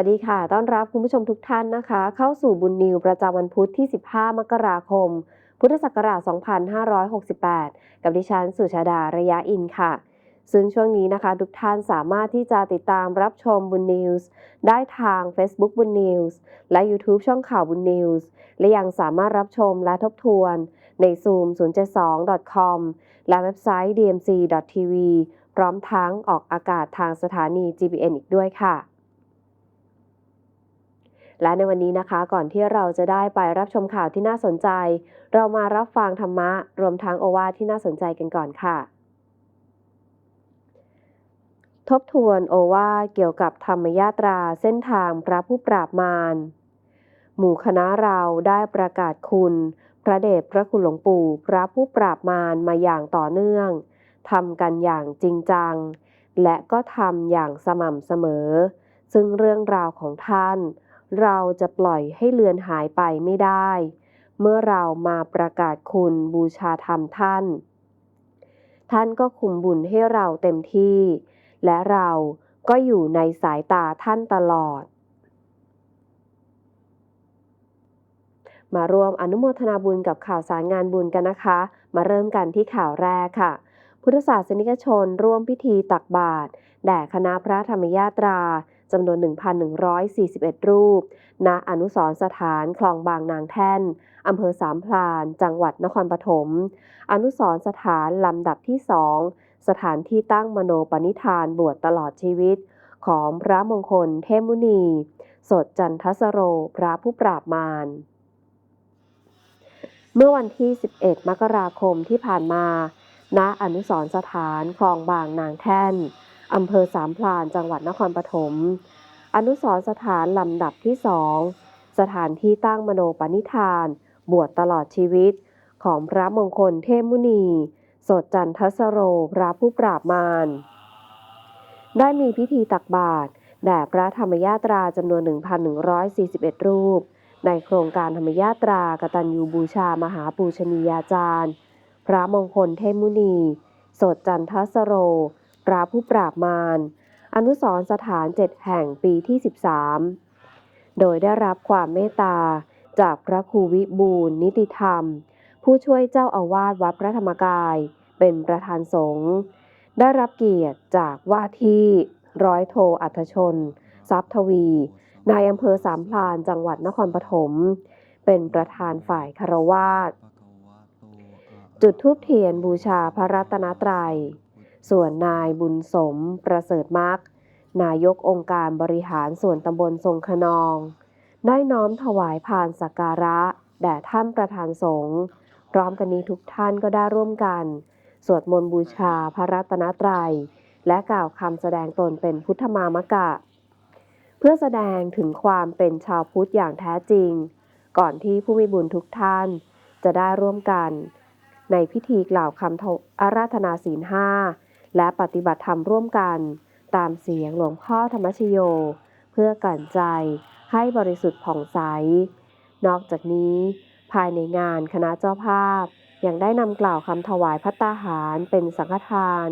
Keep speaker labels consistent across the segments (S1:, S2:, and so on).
S1: สวัสดีค่ะ ต้อนรับคุณผู้ชมทุกท่านนะคะ เข้าสู่บุญนิวประจำวันพุธที่ 15 มกราคม พุทธศักราช 2568 กับดิฉันสุชาดาระยะอินค่ะ ซึ่งช่วงนี้นะคะ ทุกท่านสามารถที่จะติดตามรับชมบุญนิวส์ได้ทาง Facebook บุญนิวส์และ YouTube ช่องข่าวบุญนิวส์และยังสามารถรับชมและทบทวน ใน Zoom 072.com และเว็บไซต์ dmc.tv พร้อมทั้งออกอากาศทางสถานี GBN อีกด้วยค่ะ และในวันนี้นะคะ ก่อนที่เราจะได้ไปรับชมข่าวที่น่าสนใจ เรามารับฟังธรรมะ รวมทั้งโอวาทที่น่าสนใจกันก่อนค่ะ ทบทวนโอวาทเกี่ยวกับธรรมยาตราเส้นทางพระผู้ปราบมารหมู่คณะเราได้ประกาศคุณ พระเดชพระคุณหลวงปู่ พระผู้ปราบมารมาอย่างต่อเนื่องทำกันอย่างจริงจัง และก็ทำอย่างสม่ำเสมอ ซึ่งเรื่องราวของท่าน เราจะปล่อยให้เลือนหายไปไม่ได้ เมื่อเรามาประกาศคุณบูชาธรรมท่าน ท่านก็คุมบุญให้เราเต็มที่ และเราก็อยู่ในสายตาท่านตลอด มาร่วมอนุโมทนาบุญกับข่าวสารงานบุญกันนะคะ มาเริ่มกันที่ข่าวแรกค่ะ พุทธศาสนิกชนร่วมพิธีตักบาตรแด่คณะพระธรรมยาตรา จำนวน 1,141 รูป ณ อนุสรสถานคลองบางนางแท่น อำเภอสามพราน จังหวัดนครปฐม อนุสรสถานลำดับที่สอง สถานที่ตั้งมโนปณิธานบวชตลอดชีวิต ของพระมงคลเทมุนี สดจันทสโร พระผู้ปราบมารเมื่อวันที่ 11 มกราคมที่ผ่านมา ณ อนุสรสถานคลองบางนางแท่น อำเภอสามพรานจังหวัดนครปฐม อนุสรสถานลำดับที่สอง สถานที่ตั้งมโนปณิธาน บวชตลอดชีวิต ของพระมงคลเทพมุนี สดจันทสโรพระผู้ปราบมาร ได้มีพิธีตักบาตรแด่พระธรรมยาตราจำนวน 1,141 รูป ในโครงการธรรมยาตรากตัญญูบูชามหาปูชนียาจารย์ พระมงคลเทพมุนี สดจันทสโร ระผู้ปราบมารอนุสรสถานเจ็ดแห่งปีที่ 13 โดยได้รับความเมตตาจากพระครูวิบูลนิติธรรม ผู้ช่วยเจ้าอาวาสวัดพระธรรมกาย เป็นประธานสงฆ์ได้รับเกียรติจากว่าที่ร้อยโทอัธชน ทรัพย์ทวีนายอำเภอสามพรานจังหวัดนครปฐมเป็นประธานฝ่ายคารวาสจุดทูปเทียนบูชาพระรัตนตรัย ส่วนนายบุญสมประเสริฐมักนายกองค์การบริหารส่วนตำบลทรงขนอง ได้น้อมถวายผ่านสักการะ แด่ท่านประธานสงฆ์พร้อมกันนี้ทุกท่านก็ได้ร่วมกัน สวดมนต์บูชาพระรัตนตรัย และกล่าวคำแสดงตนเป็นพุทธมามกะ เพื่อแสดงถึงความเป็นชาวพุทธอย่างแท้จริง ก่อนที่ผู้มีบุญทุกท่านจะได้ร่วมกัน ในพิธีกล่าวคำอาราธนาศีลห้า และปฏิบัติธรรมร่วมกัน ตามเสียงหลวงพ่อธรรมชโย เพื่อกั่นใจให้บริสุทธิ์ผ่องใส นอกจากนี้ ภายในงานคณะเจ้าภาพ ยังได้นำกล่าวคำถวายพัตตาหารเป็นสังฆทาน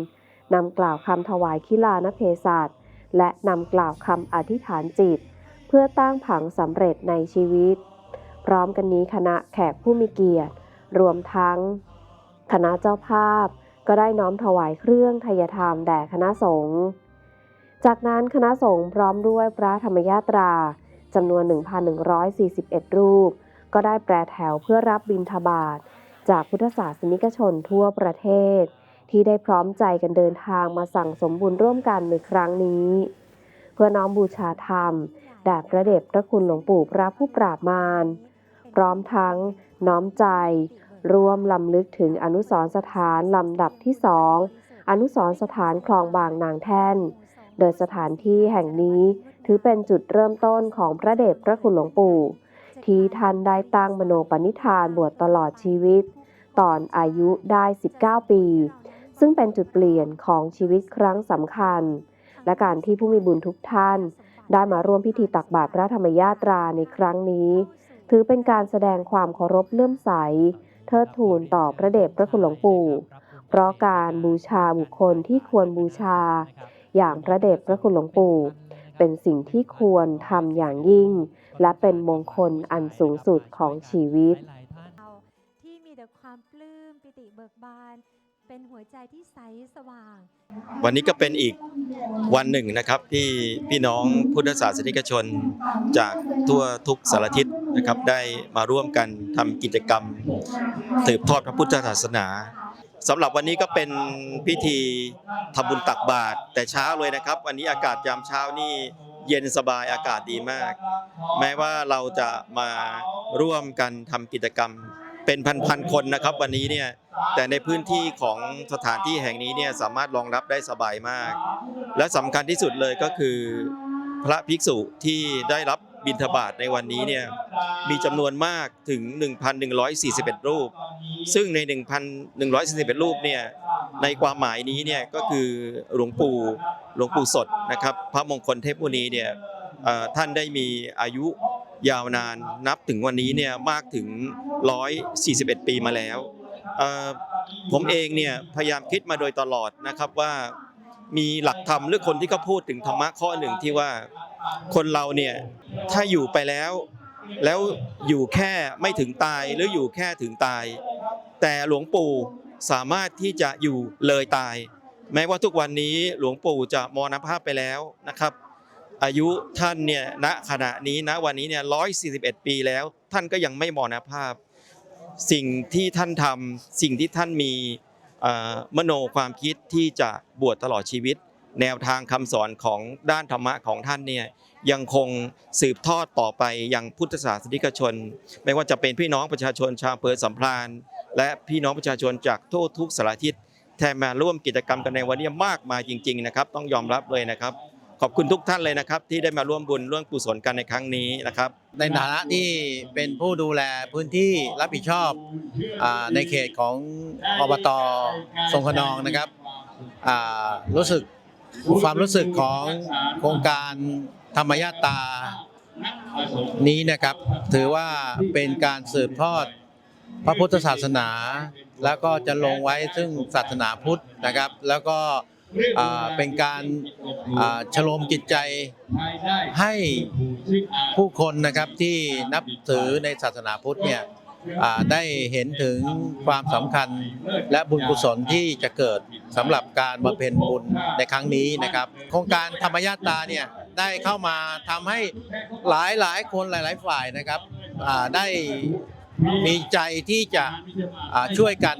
S1: นำกล่าวคำถวายคิลานเพศัตและนำกล่าวคำอธิษฐานจิต เพื่อตั้งผังสำเร็จในชีวิต พร้อมกันนี้คณะแขกผู้มีเกียรติ รวมทั้ง คณะเจ้าภาพ ก็ได้น้อมถวายเครื่องทยธรรมแด่คณะสงฆ์ จากนั้นคณะสงฆ์พร้อมด้วยพระธรรมยาตราจำนวน 1,141 รูป ก็ได้แปรแถวเพื่อรับบิณฑบาตจากพุทธศาสนิกชนทั่วประเทศ ที่ได้พร้อมใจกันเดินทางมาสั่งสมบุญร่วมกันในครั้งนี้ เพื่อน้อมบูชาธรรมแด่พระเดชพระคุณหลวงปู่พระผู้ปราบมารพร้อมทั้งน้อมใจ ร่วมลำลึกถึงอนุสรสถานลำดับที่สองอนุสรสถานคลองบางนางแท่น โดยสถานที่แห่งนี้ถือเป็นจุดเริ่มต้นของพระเดชพระคุณหลวงปู่ ที่ท่านได้ตั้งมโนปณิธานบวชตลอดชีวิต ตอนอายุได้ 19 ปี ซึ่งเป็นจุดเปลี่ยนของชีวิตครั้งสำคัญ และการที่ผู้มีบุญทุกท่าน ได้มาร่วมพิธีตักบาตรพระธรรมยาตราในครั้งนี้ ถือเป็นการแสดงความเคารพเลื่อมใส เทิดทูนต่อพระเดชพระคุณหลวงปู่ เพราะการบูชาบุคคลที่ควรบูชา อย่างพระเดชพระคุณหลวงปู่ เป็นสิ่งที่ควรทำอย่างยิ่ง และเป็นมงคลอันสูงสุดของชีวิต
S2: ที่มีแต่ความปลื้มปิติเบิกบาน เป็นหัวใจที่ใสสว่าง
S3: วันนี้ก็เป็นอีกวันหนึ่งนะครับที่พี่น้องพุทธศาสนิกชน จากทั่วทุกสารทิศนะครับได้มาร่วมกันทำกิจกรรมสืบทอดพระพุทธศาสนาสำหรับวันนี้ก็เป็นพิธีทำบุญตักบาตรแต่เช้าเลยนะครับ วันนี้อากาศยามเช้านี่เย็นสบายอากาศดีมาก แม้ว่าเราจะมาร่วมกันทำกิจกรรม เป็นพันๆคนนะครับวันนี้เนี่ยแต่ในพื้นที่ของสถานที่แห่งนี้เนี่ยสามารถรองรับได้สบายมาก และสำคัญที่สุดเลยก็คือ พระภิกษุที่ได้รับบิณฑบาตในวันนี้เนี่ยมีจำนวนมากถึง 1,141 รูป ซึ่งใน 1,141 รูปเนี่ยในความหมายนี้เนี่ยก็คือหลวงปู่หลวงปู่สดนะครับ พระมงคลเทพมุนีเนี่ยท่านได้มีอายุ ยาวนานนับถึงวันนี้เนี่ยมากถึง 141 ปีมาแล้ว ผมเองเนี่ยพยายามคิดมาโดยตลอดนะครับว่ามีหลักธรรมหรือคนที่เขาพูดถึงธรรมะข้อหนึ่งที่ว่าคนเราเนี่ยถ้าอยู่ไปแล้ว แล้วอยู่แค่ไม่ถึงตายหรืออยู่แค่ถึงตาย แต่หลวงปู่สามารถที่จะอยู่เลยตาย แม้ว่าทุกวันนี้หลวงปู่จะมรณภาพไปแล้วนะครับ อายุท่านเนี่ยณขณะนี้ณวันนี้เนี่ยร้อยสี่สิบเอ็ดปีแล้ว ท่านก็ยังไม่มรณภาพ สิ่งที่ท่านทำสิ่งที่ท่านมีมโนความคิดที่จะบวชตลอดชีวิต แนวทางคำสอนของด้านธรรมะของท่านเนี่ยยังคงสืบทอดต่อไปยังพุทธศาสนิกชน ไม่ว่าจะเป็นพี่น้องประชาชนชาวอำเภอสัมพรานและพี่น้องประชาชนจากทั่วทุกสารทิศแทนมาร่วมกิจกรรมกันในวันนี้มากมายจริง ๆ นะครับ ต้องยอมรับเลยนะครับ ขอบคุณทุกท่านเลยนะครับ ที่ได้มาร่วมบุญร่วมกุศลกันในครั้งนี้นะครับ
S4: ในฐานะที่เป็นผู้ดูแลพื้นที่รับผิดชอบอาในเขตของอบตทรงขนองนะครับอ่ารู้สึกความรู้สึกของโครงการธรรมยาตานี้นะครับ ถือว่าเป็นการสืบทอดพระพุทธศาสนา แล้วก็จะลงไว้ซึ่งศาสนาพุทธนะครับ แล้วก็ เป็นการอ่าชโลมจิตใจให้ผู้คนนะครับที่นับถือในศาสนาพุทธเนี่ยได้เห็นถึงความสำคัญและบุญกุศลที่จะเกิดสำหรับการบำเพ็ญบุญในครั้งนี้นะครับ โครงการธรรมญาตาเนี่ยได้เข้ามาทำให้หลายหลายคนหลาย ๆ ฝ่ายนะครับได้ มีใจที่จะช่วยกัน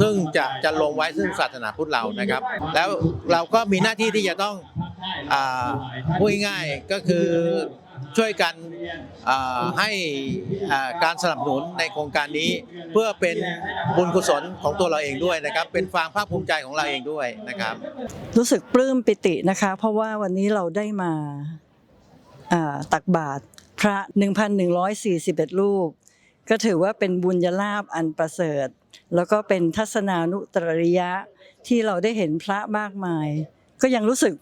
S4: ซึ่งจะจะลงไว้ซึ่งศาสนาพุทธเรานะครับ แล้วเราก็มีหน้าที่ที่จะต้องพูดง่ายก็คือช่วยกันให้การสนับสนุนในโครงการนี้ เพื่อเป็นบุญกุศลของตัวเราเองด้วยนะครับ เป็นความภาคภูมิใจของเราเองด้วยนะครับ
S5: รู้สึกปลื้มปิตินะคะ เพราะว่าวันนี้เราได้มาอ่าตักบาตรพระ 1,141รูป ก็ถือว่าเป็นบุญญาลาภอันประเสริฐ แล้วก็เป็นทัศนานุตริยะที่เราได้เห็นพระมากมาย ก็ยังรู้สึก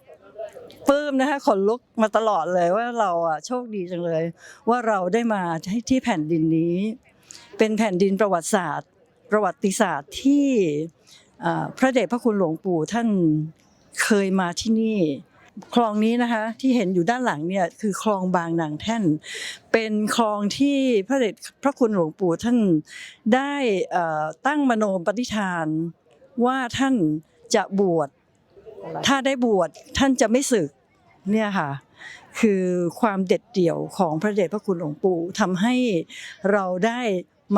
S5: ปลื้มนะคะขนลุกมาตลอดเลยว่าเราอะโชคดีจังเลย ว่าเราได้มาที่แผ่นดินนี้ เป็นแผ่นดินประวัติศาสตร์ ประวัติศาสตร์ที่พระเดชพระคุณหลวงปู่ท่านเคยมาที่นี่ คลองนี้นะคะที่เห็นอยู่ด้านหลังเนี่ยคือคลองบางนางแท่น เป็นคลองที่พระเดชพระคุณหลวงปู่ท่านได้ตั้งมโนปฏิฐานว่าท่านจะบวชถ้าได้บวชท่านจะไม่สึกเนี่ยค่ะคือความเด็ดเดี่ยวของพระเดชพระคุณหลวงปู่ทำให้เราได้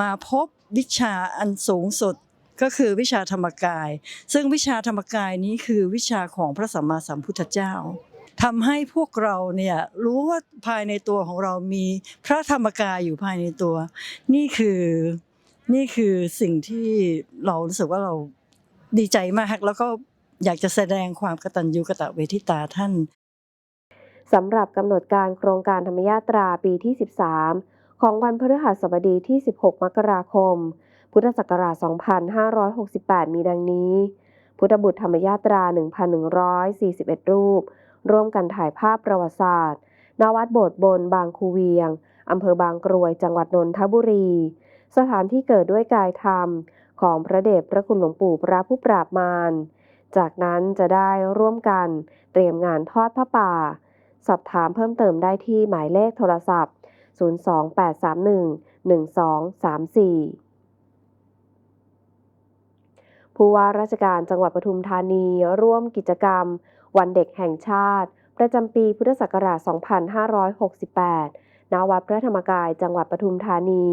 S5: มาพบวิชาอันสูงสุด ก็คือวิชาธรรมกาย ซึ่งวิชาธรรมกายนี้คือวิชาของพระสัมมาสัมพุทธเจ้าทำให้พวกเราเนี่ยรู้ว่าภายในตัวของเรามีพระธรรมกายอยู่ภายในตัว นี่คือนี่คือสิ่งที่เรารู้สึกว่าเราดีใจมากแล้วก็อยากจะแสดงความกตัญญูกตเวทิตาท่าน
S1: สำหรับกำหนดการโครงการธรรมยาตราปีที่ 13 ของวันพฤหัสบดีที่ 16 มกราคม พุทธศักราช 2568 มีดังนี้ พุทธบุตรธรรมยาตรา 1,141 รูป ร่วมกันถ่ายภาพประวัติศาสตร์ณวัดโบสถ์บนบางคูเวียง อำเภอบางกรวย จังหวัดนนทบุรี สถานที่เกิดด้วยกายธรรม ของพระเดชพระคุณหลวงปู่พระผู้ปราบมาร จากนั้นจะได้ร่วมกันเตรียมงานทอดพระป่า สอบถามเพิ่มเติมได้ที่หมายเลขโทรศัพท์ 028311234 ผู้ว่าราชการจังหวัดปทุมธานี ร่วมกิจกรรม วันเด็กแห่งชาติ ประจำปีพุทธศักราช 2568 ณ วัดพระธรรมกายจังหวัดปทุมธานี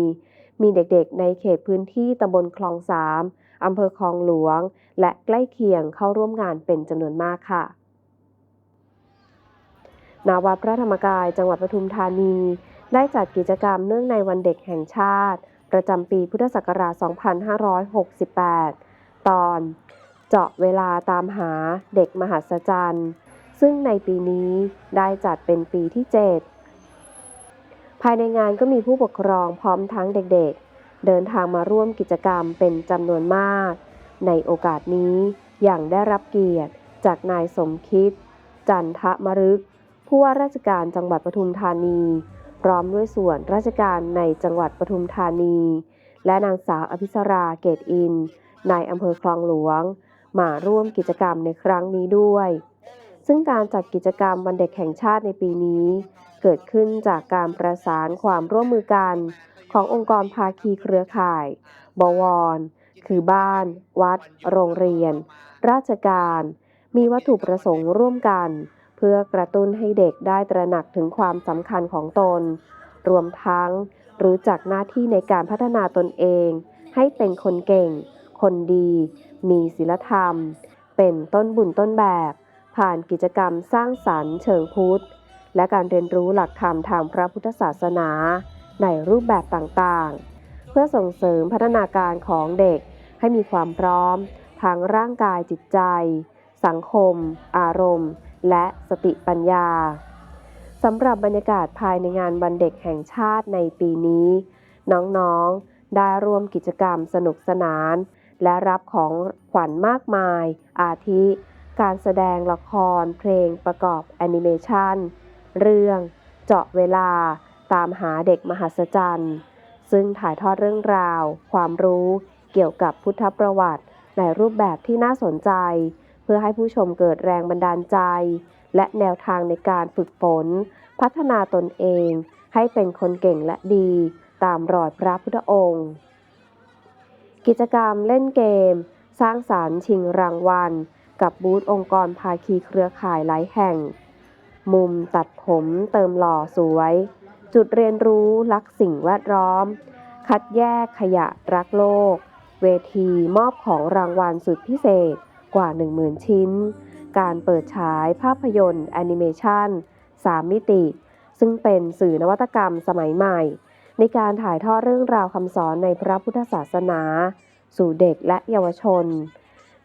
S1: มีเด็กๆ ในเขตพื้นที่ตำบลคลองสามอำเภอคลองหลวง และใกล้เคียงเข้าร่วมงานเป็นจำนวนมากค่ะณวัดพระธรรมกายจังหวัดปทุมธานี ได้จัดกิจกรรมเนื่องในวันเด็กแห่งชาติ ประจำปีพุทธศักราช 2568 ตอน เจาะเวลาตามหาเด็กมหัศจรรย์ ซึ่งในปีนี้ได้จัดเป็นปีที่ 7 ภายในงานก็มีผู้ปกครองพร้อมทั้งเด็กๆ เดินทางมาร่วมกิจกรรมเป็นจำนวนมาก ในโอกาสนี้อย่างได้รับเกียรติจากนายสมคิด จันทะมรึก ผู้ว่าราชการจังหวัดปทุมธานี พร้อมด้วยส่วนราชการในจังหวัดปทุมธานี และนางสาวอภิสราเกตอิน นายอำเภอคลองหลวง มาร่วมกิจกรรมในครั้งนี้ด้วย ซึ่งการจัดกิจกรรมวันเด็กแห่งชาติในปีนี้ เกิดขึ้นจากการประสานความร่วมมือกัน ขององค์กรภาคีเครือข่าย บวร คือบ้าน วัด โรงเรียน ราชการ มีวัตถุประสงค์ร่วมกัน เพื่อกระตุ้นให้เด็กได้ตระหนักถึงความสำคัญของตน รวมทั้งรู้จักหน้าที่ในการพัฒนาตนเอง ให้เป็นคนเก่ง คนดี มีศีลธรรม เป็นต้นบุญต้นแบบ ผ่านกิจกรรมสร้างสรรค์เชิงพุทธ และการเรียนรู้หลักธรรมทางพระพุทธศาสนา ในรูปแบบต่างๆ เพื่อส่งเสริมพัฒนาการของเด็กให้มีความพร้อมทั้งร่างกายจิตใจ สังคม อารมณ์ และสติปัญญาสำหรับบรรยากาศภายในงานวันเด็กแห่งชาติในปีนี้ น้องๆ ได้ร่วมกิจกรรมสนุกสนาน และรับของขวัญมากมาย อาทิ การแสดงละคร เพลงประกอบแอนิเมชันเรื่อง เจาะเวลา ตามหาเด็กมหัศจรรย์ ซึ่งถ่ายทอดเรื่องราว ความรู้เกี่ยวกับพุทธประวัติ ในรูปแบบที่น่าสนใจ เพื่อให้ผู้ชมเกิดแรงบันดาลใจ และแนวทางในการฝึกฝน พัฒนาตนเอง ให้เป็นคนเก่งและดี ตามรอยพระพุทธองค์ กิจกรรมเล่นเกม สร้างสารรค์ชิงรางวัล กับบูธองค์กรภาคีเครือข่ายหลายแห่ง มุมตัดผมเติมหล่อสวย จุดเรียนรู้รักสิ่งแวดล้อม คัดแยกขยะรักโลก เวทีมอบของรางวัลสุดพิเศษกว่า 10,000 ชิ้น การเปิดฉายภาพยนตร์แอนิเมชัน3มิติ ซึ่งเป็นสื่อนวัตกรรมสมัยใหม่ ในการถ่ายทอดเรื่องราวคำสอนในพระพุทธศาสนา สู่เด็กและเยาวชน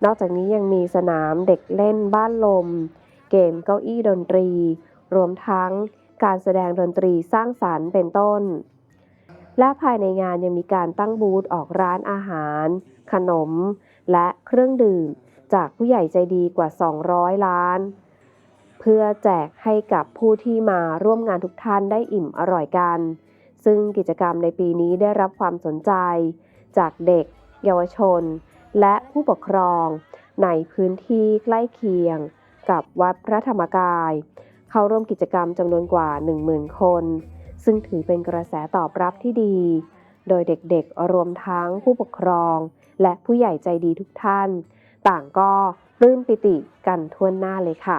S1: นอกจากนี้ยังมีสนามเด็กเล่นบ้านลม เกมเก้าอี้ดนตรี รวมทั้งการแสดงดนตรีสร้างสรรค์เป็นต้น และภายในงานยังมีการตั้งบูธออกร้านอาหาร ขนม และเครื่องดื่ม จากผู้ใหญ่ใจดีกว่า 200 ล้านเพื่อแจกให้กับผู้ที่มาร่วมงานทุกท่านได้อิ่มอร่อยกัน ซึ่งกิจกรรมในปีนี้ได้รับความสนใจ จากเด็ก เยาวชน และผู้ปกครอง ในพื้นที่ใกล้เคียง กับวัดพระธรรมกาย เข้าร่วมกิจกรรมจำนวนกว่า 10,000 คน ซึ่งถือเป็นกระแสตอบรับที่ดี โดยเด็กๆ รวมทั้งผู้ปกครอง และผู้ใหญ่ใจดีทุกท่าน ต่างก็ปลื้มปิติกันทั่วหน้าเลยค่ะ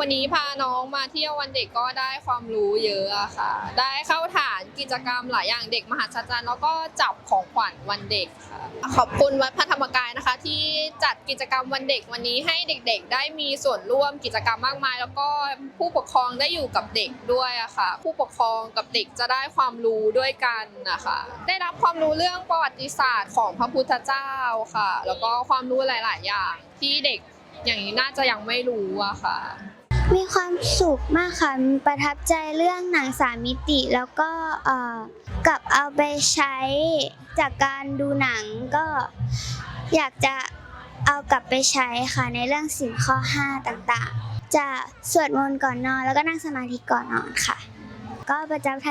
S6: วันนี้พาน้องมาเที่ยววันเด็กก็ได้ความรู้เยอะอะค่ะ ได้เข้าฐานกิจกรรมหลายอย่างเด็กมหัศจรรย์แล้วก็จับของขวัญวันเด็กค่ะขอบคุณวัดพระธรรมกายนะคะ ที่จัดกิจกรรมวันเด็กวันนี้ให้เด็กๆ ได้มีส่วนร่วมกิจกรรมมากมาย แล้วก็ผู้ปกครองได้อยู่กับเด็กด้วยอะค่ะ ผู้ปกครองกับเด็กจะได้ความรู้ด้วยกันนะคะได้รับความรู้เรื่องประวัติศาสตร์ของพระพุทธเจ้าค่ะ แล้วก็ความรู้หลาย ๆ อย่างที่เด็กอย่างนี้น่าจะยังไม่รู้อะค่ะ
S7: มีความสุขมากค่ะ ประทับใจเรื่องหนังสามมิติ แล้วก็เอ่อกลับเอาไปใช้จากการดูหนังก็อยากจะเอากลับไปใช้ค่ะในเรื่องสิ่งข้อ 5 ต่างๆ จะสวดมนต์ก่อนนอนแล้วก็นั่งสมาธิก่อนนอนค่ะ ก็ประทับใจ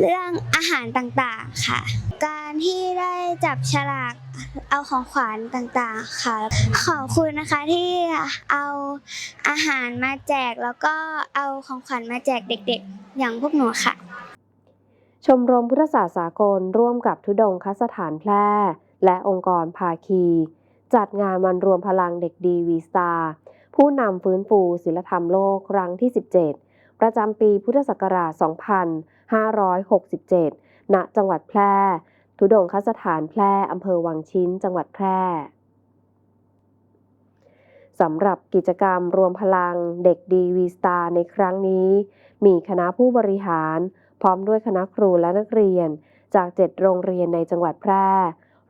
S7: เรื่องอาหารต่างๆค่ะ การที่ได้จับฉลากเอาของขวัญต่างๆค่ะ ขอบคุณนะคะที่เอาอาหารมาแจกแล้วก็เอาของขวัญมาแจกเด็กๆ อย่างพวกหนูค่ะ
S1: ชมรมพุทธศาสตร์สากลร่วมกับทุดงคสถานแพร่ และองค์กรภาคี จัดงานวันรวมพลังเด็กดีวีสตาผู้นำฟื้นฟูศิลธรรมโลกครั้งที่ 17 ประจำปีพุทธศักราช 2567 ณ จังหวัดแพร่ ทุดงคสถานแพร่อำเภอวังชิ้น จังหวัดแพร่สำหรับกิจกรรมรวมพลังเด็กดีวีสตาร์ในครั้งนี้ มีคณะผู้บริหาร พร้อมด้วยคณะครูและนักเรียน จาก 7 โรงเรียนในจังหวัดแพร่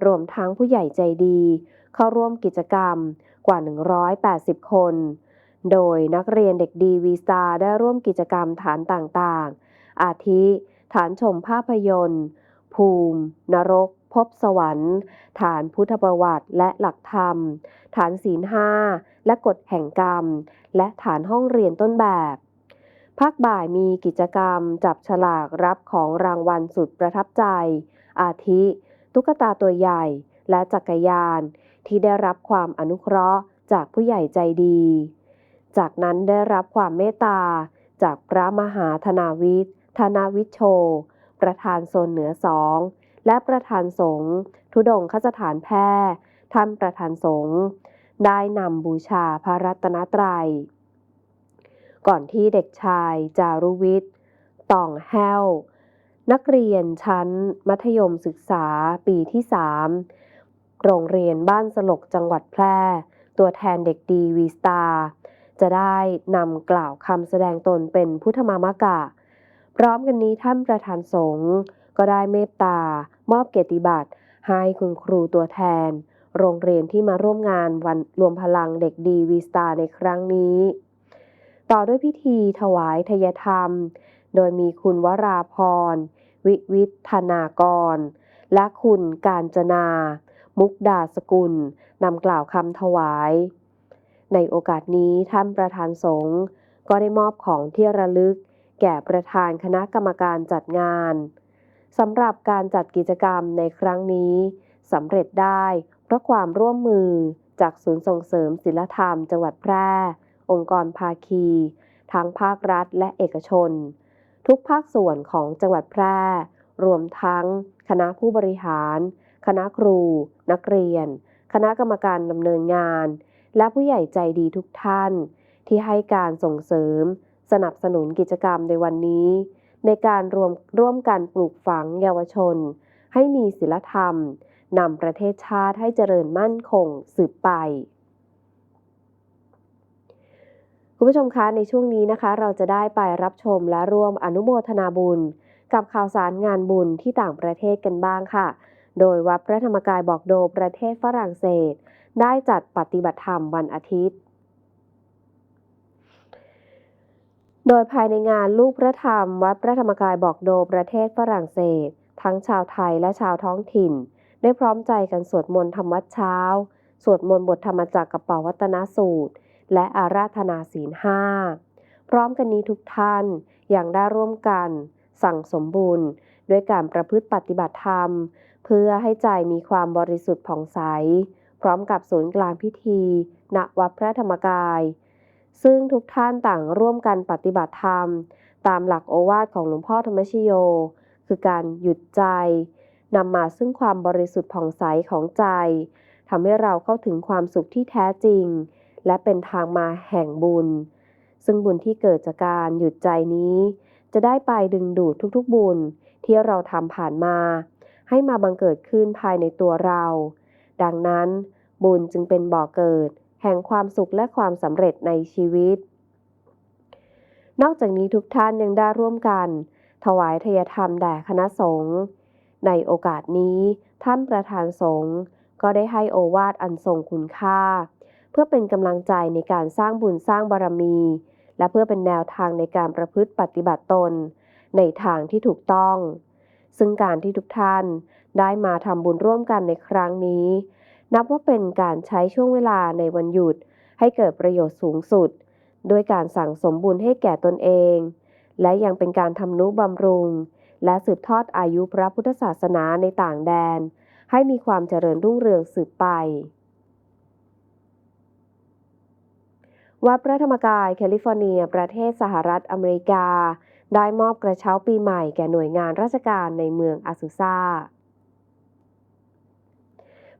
S1: รวมทั้งผู้ใหญ่ใจดี เข้าร่วมกิจกรรมกว่า 180 คน โดยนักเรียนเด็กดีวีสตาได้ร่วมกิจกรรมฐานต่างๆ อาทิ ฐานชมภาพยนตร์ ภูมิ นรก พบสวรรค์ ฐานพุทธประวัติและหลักธรรม ฐานศีลห้าและกฎแห่งกรรม และฐานห้องเรียนต้นแบบภาคบ่ายมีกิจกรรมจับฉลากรับของรางวัลสุดประทับใจ อาทิ ตุ๊กตาตัวใหญ่และจักรยาน ที่ได้รับความอนุเคราะห์จากผู้ใหญ่ใจดี จากนั้นได้รับความเมตตา จากพระมหาธนาวิทย์ธนาวิชโช ประธานโซนเหนือสอง และประธานสงฆ์ทุดงคสถานแพร่ท่านประธานสงฆ์ได้นำบูชาพระรัตนตรัย ก่อนที่เด็กชาย จารุวิทย์ต่องแห้ว นักเรียนชั้น มัธยมศึกษาปีที่3โรงเรียนบ้านสลกจังหวัดแพร่ ตัวแทนเด็กดีวีสตาร์ จะได้นำกล่าวคำแสดงตนเป็นพุทธมามกะ พร้อมกันนี้ท่านประธานสงฆ์ก็ได้เมตตามอบเกียรติบัตรให้คุณครูตัวแทน โรงเรียนที่มาร่วมงานวันรวมพลังเด็กดีวีสตาในครั้งนี้ ต่อด้วยพิธีถวายทยธรรม โดยมีคุณวราพร วิวิทนากร และคุณการจนา มุกดาสกุลนำกล่าวคำถวาย ในโอกาสนี้ท่านประธานสงฆ์ก็ได้มอบของที่ระลึก แก่ประธานคณะกรรมการจัดงานสำหรับการจัดกิจกรรมในครั้งนี้สำเร็จได้เพราะความร่วมมือจากศูนย์ส่งเสริมศิลธรรมจังหวัดแพร่ องค์กรภาคี ทั้งภาครัฐและเอกชน ทุกภาคส่วนของจังหวัดแพร่ รวมทั้ง คณะผู้บริหาร คณะครู นักเรียน คณะกรรมการดำเนินงาน และผู้ใหญ่ใจดีทุกท่าน ที่ให้การส่งเสริม สนับสนุนกิจกรรมในวันนี้ ในการรวมร่วมกันปลูกฝังเยาวชน ให้มีศีลธรรมนำประเทศชาติให้เจริญมั่นคงสืบไปคุณผู้ชมคะในช่วงนี้นะคะ เราจะได้ไปรับชมและร่วมอนุโมทนาบุญ กับข่าวสารงานบุญที่ต่างประเทศกันบ้างค่ะ โดยวัดพระธรรมกายบอกโดประเทศฝรั่งเศส ได้จัดปฏิบัติธรรมวันอาทิตย์ โดยภายในงานลูกพระธรรม วัดพระธรรมกายบอกโดประเทศฝรั่งเศส ทั้งชาวไทยและชาวท้องถิ่น ได้พร้อมใจกันสวดมนต์ธรรมวัดเช้า สวดมนต์บทธรรมจักรกับเป่าวัตนสูตร และอาราธนาศีลห้าพร้อมกันนี้ทุกท่านอยังได้ร่วมกัน สั่งสมบุญด้วยการประพฤติปฏิบัติธรรม เพื่อให้ใจมีความบริสุทธิ์ผ่องใส พร้อมกับศูนย์กลางพิธี ณ วัดพระธรรมกาย ซึ่งทุกท่านต่างร่วมกันปฏิบัติธรรม ตามหลักโอวาทของหลวงพ่อธรรมชโย คือการหยุดใจนำมาซึ่งความบริสุทธิ์ผ่องใสของใจทำให้เราเข้าถึงความสุขที่แท้จริง และเป็นทางมาแห่งบุญ ซึ่งบุญที่เกิดจากการหยุดใจนี้ จะได้ไปดึงดูดทุกๆบุญที่เราทำผ่านมา ให้มาบังเกิดขึ้นภายในตัวเรา ดังนั้น บุญจึงเป็นบ่อเกิด แห่งความสุขและความสำเร็จในชีวิต นอกจากนี้ทุกท่านยังได้ร่วมกัน ถวายทยธรรมแด่คณะสงฆ์ในโอกาสนี้ท่านประธานสงฆ์ก็ได้ให้โอวาทอันทรงคุณค่า เพื่อเป็นกำลังใจในการสร้างบุญสร้างบารมี และเพื่อเป็นแนวทางในการประพฤติปฏิบัติตน ในทางที่ถูกต้อง ซึ่งการที่ทุกท่านได้มาทำบุญร่วมกันในครั้งนี้ นับว่าเป็นการใช้ช่วงเวลาในวันหยุด ให้เกิดประโยชน์สูงสุด ด้วยการสั่งสมบุญให้แก่ตนเอง และยังเป็นการทำนุบำรุง และสืบทอดอายุพระพุทธศาสนาในต่างแดน ให้มีความเจริญรุ่งเรืองสืบไป วัดพระธรรมกายแคลิฟอร์เนีย ประเทศสหรัฐอเมริกา ได้มอบกระเช้าปีใหม่แก่หน่วยงานราชการในเมืองอาซุซา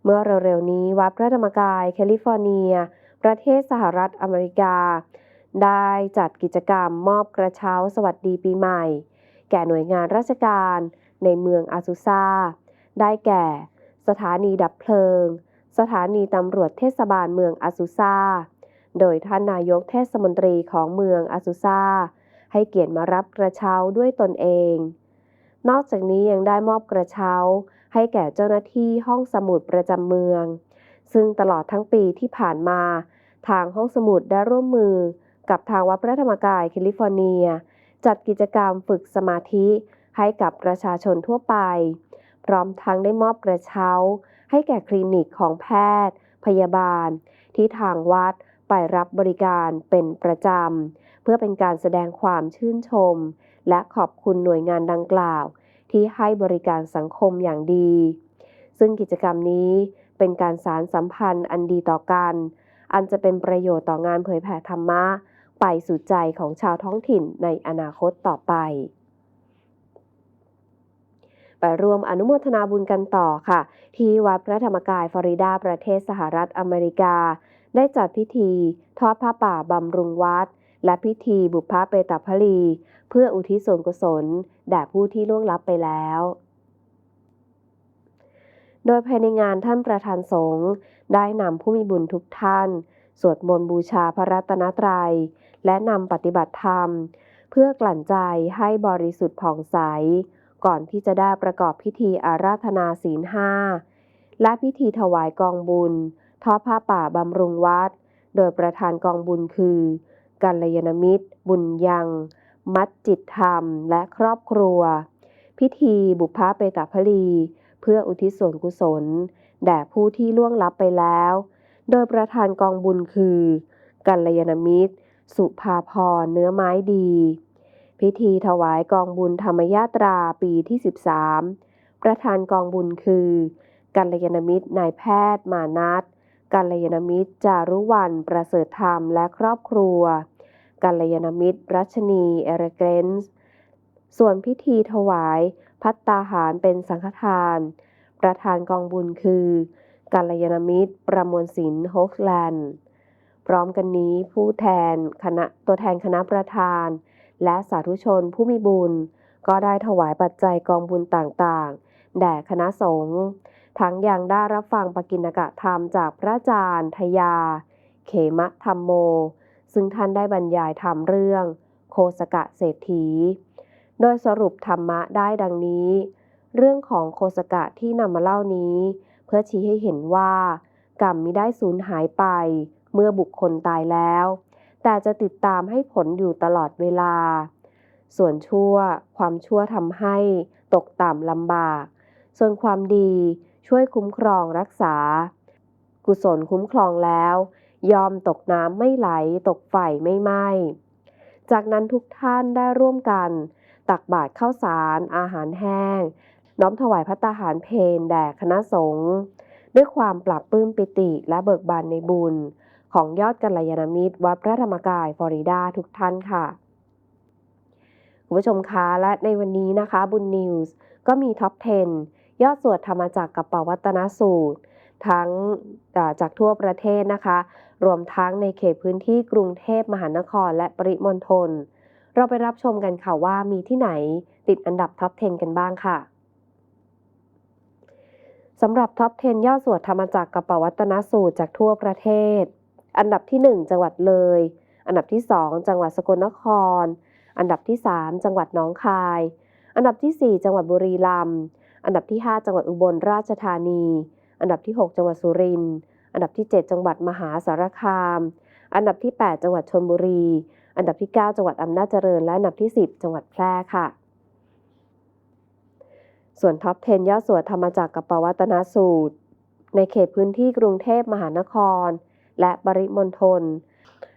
S1: เมื่อเร็วๆนี้วัดพระธรรมกายแคลิฟอร์เนีย ประเทศสหรัฐอเมริกา ได้จัดกิจกรรมมอบกระเช้าสวัสดีปีใหม่ แก่หน่วยงานราชการในเมืองอาซุซาได้แก่ สถานีดับเพลิง สถานีตำรวจเทศบาลเมืองอาซุซา โดยท่านนายกเทศมนตรีของเมืองอาซุซาให้เกียรติมารับกระเช้าด้วยตนเอง นอกจากนี้ยังได้มอบกระเช้า ให้แก่เจ้าหน้าที่ห้องสมุดประจำเมือง ซึ่งตลอดทั้งปีที่ผ่านมา ทางห้องสมุดได้ร่วมมือ กับทางวัดพระธรรมกายแคลิฟอร์เนีย จัดกิจกรรมฝึกสมาธิให้กับประชาชนทั่วไป พร้อมทั้งได้มอบกระเช้า ให้แก่คลินิกของแพทย์ พยาบาล ที่ทางวัด ไปรับบริการเป็นประจำ เพื่อเป็นการแสดงความชื่นชม และขอบคุณหน่วยงานดังกล่าว ที่ให้บริการสังคมอย่างดี ซึ่งกิจกรรมนี้เป็นการสารสัมพันธ์อันดีต่อกัน อันจะเป็นประโยชน์ต่องานเผยแผ่ธรรมะ ไปสู่ใจของชาวท้องถิ่นในอนาคตต่อไป ไปรวมอนุโมทนาบุญกันต่อค่ะ ที่วัดพระธรรมกายฟลอริดาประเทศสหรัฐอเมริกา ได้จัดพิธีทอดผ้าป่าบำรุงวัด และพิธีบุพพเปตพลี เพื่ออุทิศส่วนกุศลแด่ผู้ที่ล่วงลับไปแล้ว โดยภายในงานท่านประธานสงฆ์ได้นำผู้มีบุญทุกท่าน สวดมนต์บูชาพระรัตนตรัย และนำปฏิบัติธรรม เพื่อกลั่นใจให้บริสุทธิ์ผ่องใส ก่อนที่จะได้ประกอบพิธีอาราธนาศีลห้าและพิธีถวายกองบุญ ทอดผ้าป่าบำรุงวัด โดยประธานกองบุญคือ กัลยาณมิตร บุญยัง มัดจิตธรรม และครอบครัว พิธีบุพพเปตพลี เพื่ออุทิศส่วนกุศล แด่ผู้ที่ล่วงลับไปแล้ว โดยประธานกองบุญคือ กัลยาณมิตร สุภาพรเนื้อไม้ดี พิธีถวายกองบุญธรรมยาตราปีที่ 13 ประธานกองบุญคือกัลยาณมิตรนายแพทย์มานัท กัลยาณมิตรจารุวรรณประเสริฐธรรมและครอบครัว กัลยาณมิตร รัชนีเอเรเกนส์ส่วนพิธีถวายพัตตาหารเป็นสังฆทาน ประธานกองบุญคือกัลยาณมิตร ประมวลศิลป์โฮกแลนด์ พร้อมกันนี้ผู้แทนคณะตัวแทนคณะประธาน และสาธุชนผู้มีบุญ ก็ได้ถวายปัจจัยกองบุญต่างๆ แด่คณะสงฆ์ ทั้งยังได้รับฟังปกิณกะธรรมจากพระอาจารย์ทยา เขมะธรรมโม ซึ่งท่านได้บรรยายธรรมเรื่อง โคสกะเศรษฐี โดยสรุปธรรมะได้ดังนี้ เรื่องของโคสกะที่นำมาเล่านี้ เพื่อชี้ให้เห็นว่า กรรมมิได้สูญหายไป เมื่อบุคคลตายแล้ว แต่จะติดตามให้ผลอยู่ตลอดเวลา ส่วนชั่ว ความชั่วทำให้ ตกต่ำลำบาก ส่วนความดี ช่วยคุ้มครองรักษา กุศลคุ้มครองแล้ว ยอมตกน้ำไม่ไหลตกไฟไม่ไหม้จากนั้นทุกท่านได้ร่วมกัน ตักบาตรข้าวสาร อาหารแห้ง น้อมถวายพระตาหารเพนแด่คณะสงฆ์ด้วยความปรับปื้มปิติและเบิกบานในบุญ ของยอดกัลยาณมิตรวัดพระธรรมกายฟลอริดาทุกท่านค่ะคุณผู้ชมคะและในวันนี้นะคะบุญนิวส์ก็มีท็อป 10 ยอดสวดธรรมจักรกับปวัตนสูตร ทั้งจากทั่วประเทศนะคะ รวมทั้งในเขตพื้นที่กรุงเทพมหานครและปริมณฑลเราไปรับชมกันค่ะว่ามีที่ไหนติดอันดับท็อป 10 กันบ้างค่ะสำหรับท็อป 10 ยอดสวดธรรมจักรกับปวัตนสูตรจากทั่วประเทศ อันดับที่ 1 จังหวัดเลย อันดับที่ 2 จังหวัดสกลนคร อันดับที่ 3 จังหวัดหนองคาย อันดับที่ 4 จังหวัดบุรีรัมย์ อันดับที่ 5 จังหวัดอุบลราชธานี อันดับที่ 6 จังหวัดสุรินทร์ อันดับที่ 7 จังหวัดมหาสารคาม อันดับที่ 8 จังหวัดชลบุรี อันดับที่ 9 จังหวัดอำนาจเจริญ และอันดับที่ 10 จังหวัดแพร่ค่ะ ส่วนท็อป 10 ยอดสวดธรรมจักรกับปวัตนสูตร ในเขตพื้นที่กรุงเทพมหานคร และปริมณฑล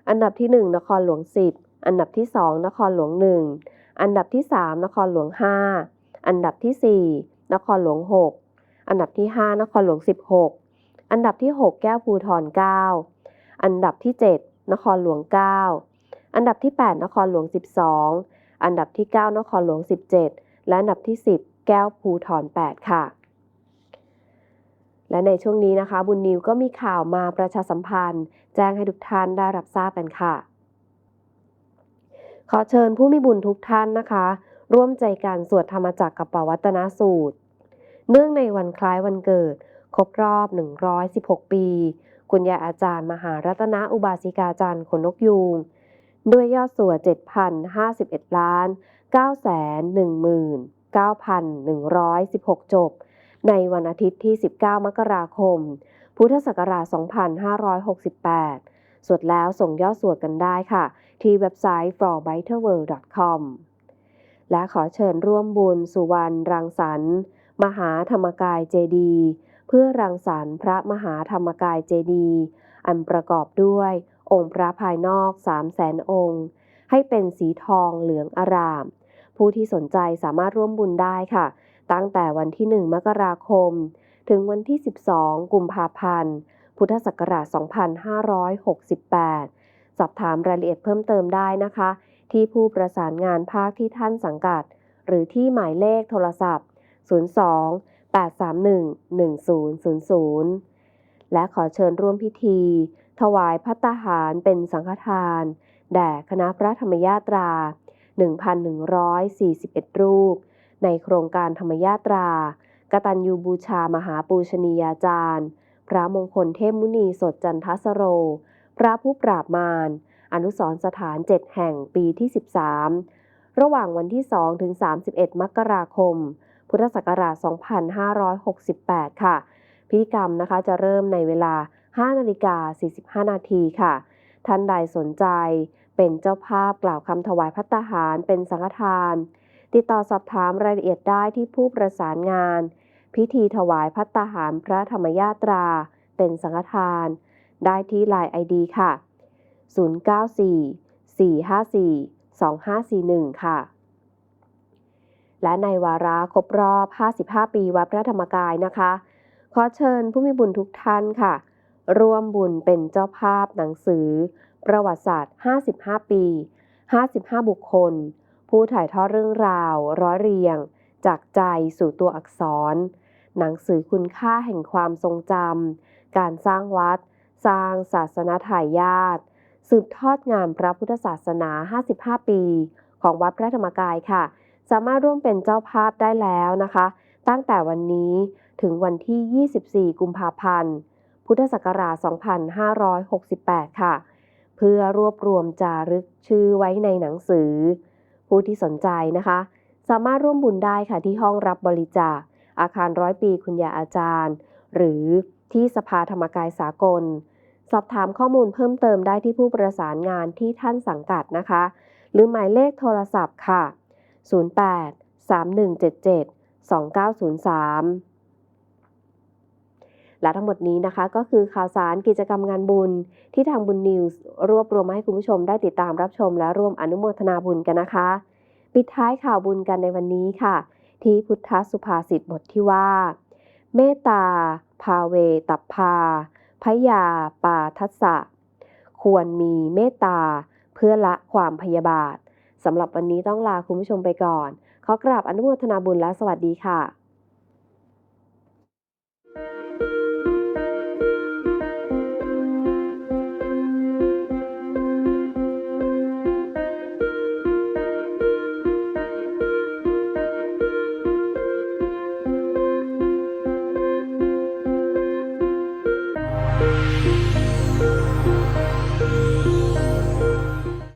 S1: อันดับที่ 1 นครหลวง 10 อันดับที่ 2 นครหลวง 1 อันดับที่ 3 นครหลวง 5 อันดับที่ 4 นครหลวง 6 อันดับที่ 5 นครหลวง 16 อันดับที่ 6 แก้วภูทร 9 อันดับที่ 7 นครหลวง 9 อันดับที่ 8 นครหลวง 12 อันดับที่ 9 นครหลวง 17 และอันดับที่ 10 แก้วภูทร 8 ค่ะ และในช่วงนี้นะคะ บุญนิวก็มีข่าวมาประชาสัมพันธ์ แจ้งให้ทุกท่านได้รับทราบกันค่ะ ขอเชิญผู้มีบุญทุกท่านนะคะร่วมใจกันสวดธรรมจักรกับปวัตนสูตร เนื่องในวันคล้ายวันเกิด ครบรอบ 116 ปี คุณยายอาจารย์มหารัตนอุบาสิกาจารย์ขนนกยูงด้วยยอดส่วด7,051 ล้าน919,116 จบ ในวันอาทิตย์ที่ 19 มกราคม พุทธศักราช 2568 สวดแล้วส่งยอดสวดกันได้ค่ะ ที่เว็บไซต์ forbitterworld.com และขอเชิญร่วมบุญสุวรรณรังสรรค์ มหาธรรมกายเจดีเพื่อรังสรรค์พระมหาธรรมกายเจดีอันประกอบด้วย องค์พระภายนอก3 0 0แสนองค์ ให้เป็นสีทองเหลืองอาราม ผู้ที่สนใจสามารถร่วมบุญได้ค่ะ ตั้งแต่วันที่ 1 มกราคม ถึงวันที่ 12 กุมภาพันธ์ พุทธศักราช 2568 สอบถามรายละเอียดเพิ่มเติมได้นะคะ ที่ผู้ประสานงานภาคที่ท่านสังกัด หรือที่หมายเลขโทรศัพท์ 02 831 1000 และขอเชิญร่วมพิธี ถวายพัตตาหารเป็นสังฆทาน แด่คณะพระธรรมยาตรา 1,141 รูป ในโครงการธรรมยาตรากตัญญูบูชามหาปูชนียาจารย์ พระมงคลเทพมุนีสดจันทสโร พระผู้ปราบมาร อนุสรณสถาน 7 แห่งปีที่ 13 ระหว่างวันที่ 2 ถึง 31 มกราคม พุทธศักราช 2568 ค่ะ พิธีกรรมนะคะจะเริ่มในเวลา 5 นาฬิกา 45 นาทีค่ะ ท่านใดสนใจเป็นเจ้าภาพกล่าวคำถวายพัตตาหารเป็นสังฆทาน ติดต่อสอบถามรายละเอียดได้ที่ผู้ประสานงาน พิธีถวายพัตตาหารพระธรรมยาตรา เป็นสังฆทาน ได้ที่ไลน์ไอดีค่ะ 094 454 2541 ค่ะ และในวาระครบรอบ 55 ปีวัดพระธรรมกายนะคะ ขอเชิญผู้มีบุญทุกท่านค่ะ ร่วมบุญเป็นเจ้าภาพหนังสือ ประวัติศาสตร์ 55 ปี 55 บุคคล ผู้ถ่ายทอดเรื่องราว ร้อยเรียง จากใจสู่ตัวอักษร หนังสือคุณค่าแห่งความทรงจำการสร้างวัด สร้างศาสนถ่ายญาติ สืบทอดงานพระพุทธศาสนา 55 ปี ของวัดพระธรรมกายค่ะ สามารถร่วมเป็นเจ้าภาพได้แล้วนะคะ ตั้งแต่วันนี้ถึงวันที่ 24 กุมภาพันธ์ พุทธศักราช 2568 ค่ะ เพื่อรวบรวมจารึกชื่อไว้ในหนังสือ ผู้ที่สนใจนะคะ สามารถร่วมบุญได้ค่ะที่ห้องรับบริจาค อาคารร้อยปีคุณยาอาจารย์ หรือที่สภาธรรมกายสากล สอบถามข้อมูลเพิ่มเติมได้ที่ผู้ประสานงานที่ท่านสังกัดนะคะ หรือหมายเลขโทรศัพท์ค่ะ 08 3177 2903 และทั้งหมดนี้นะคะก็คือข่าวสารกิจกรรมงานบุญที่ทางบุญนิวส์รวบรวมมาให้คุณผู้ชมได้ติดตามรับชมและร่วมอนุโมทนาบุญกันนะคะ ปิดท้ายข่าวบุญกันในวันนี้ค่ะ ที่พุทธสุภาษิตบทที่ว่า เมตตา ภาเวตัพพาพยาปาทัสสะควรมีเมตตาเพื่อละความพยาบาท สำหรับวันนี้ต้องลาคุณผู้ชมไปก่อน ขอกราบอนุโมทนาบุญและสวัสดีค่ะ